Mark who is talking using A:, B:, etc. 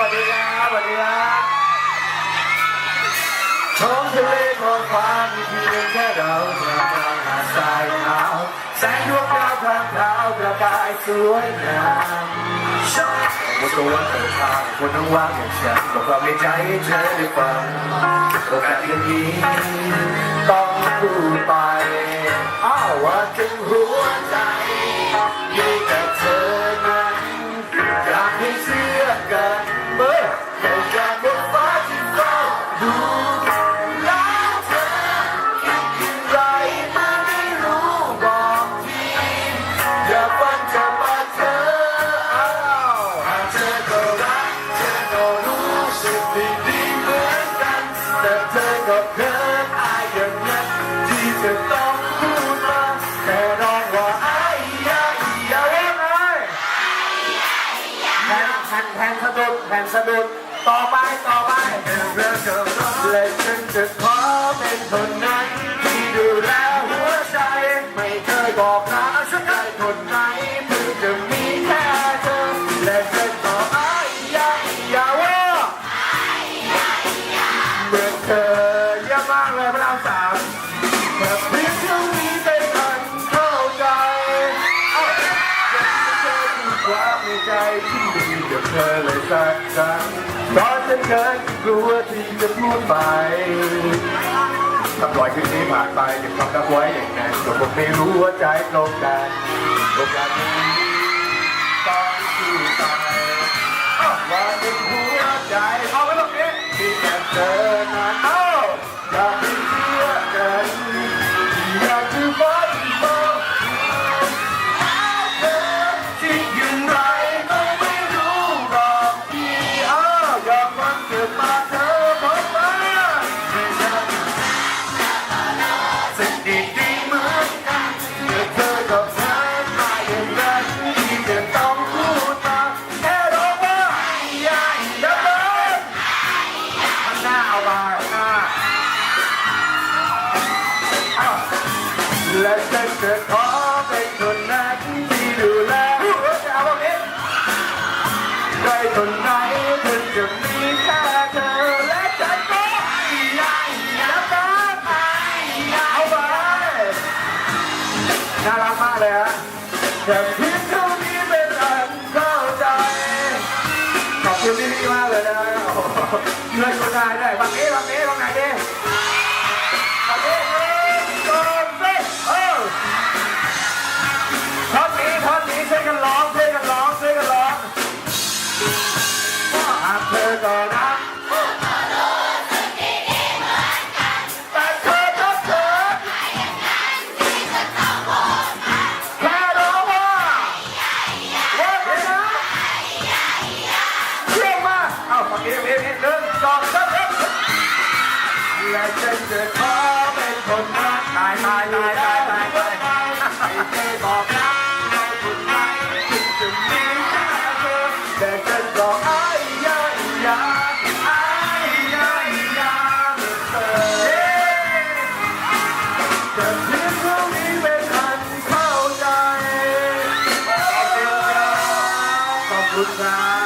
A: วัสดีครับสวัสดีครับท้องทะเลขอฟ้ามีเพียงแค่ดรากลางหาสายขาวแสงดวงดาวพรางเท้าวประกายสวยงามบนตัวเธอพางบนทั้งว่างอย่างฉันบอกความในใจเธอได้ฟังโอกาสอย่างนี้ต้องพูดไปอ้าวว่าถึงหัวใจอยู่แต่เธอนั้นอยากให้เชื่อกัน ก็เคินอายอย่างนั้นที่จะต้องพูดมาแต่ร้องว่าอายยาอย่าเล่นเลยแผ่นแผ่นแทนสะดุดแผ่นสะดุดต่อไปต่อไปเรื่องเกิดและฉันจะขอเป็นคนนั้น เธอเลยสักครั้งตอนฉันเกินกลัวที่จะพูดไปถ้าปล่อยคืนนี้ผ่านไปเก็บความรักไว้อย่างนั้นก็คงไม่รู้ว่าใจตรงกันโอกาสนี้ต้องสู้ไปว่าเป็นหัวใจเอาไปตรงนี้ที่แค่เธอนั้นเอาอยาก และฉันจะขอเป็นคนนั้นที่ดูแลหัวใจเอาแบบนี้ใครคนไหนเธอจะมีแค่เธอและฉันก็อยากอยากรักไปเอาไปน่ารักมากเลยฮะแต่เพียงเท่านี้เป็นอันเข้าใจ ขอบคุณพี่ๆมากเลยนะเงินคนได้ได้บางนี้บางนี้ ช่วยกันร้องช่วยกันร้องช่วยกันร้องหากเธอก็รักแต่เธอก็เขินแค่ร้องว่าว่าไงนะเชื่มาเอาฝั่งนี้ฝั่นี้หนึ่งสอามและฉัจะขอเป็นคนรักตายตายตายตายตายไม่เคยบอก Bye.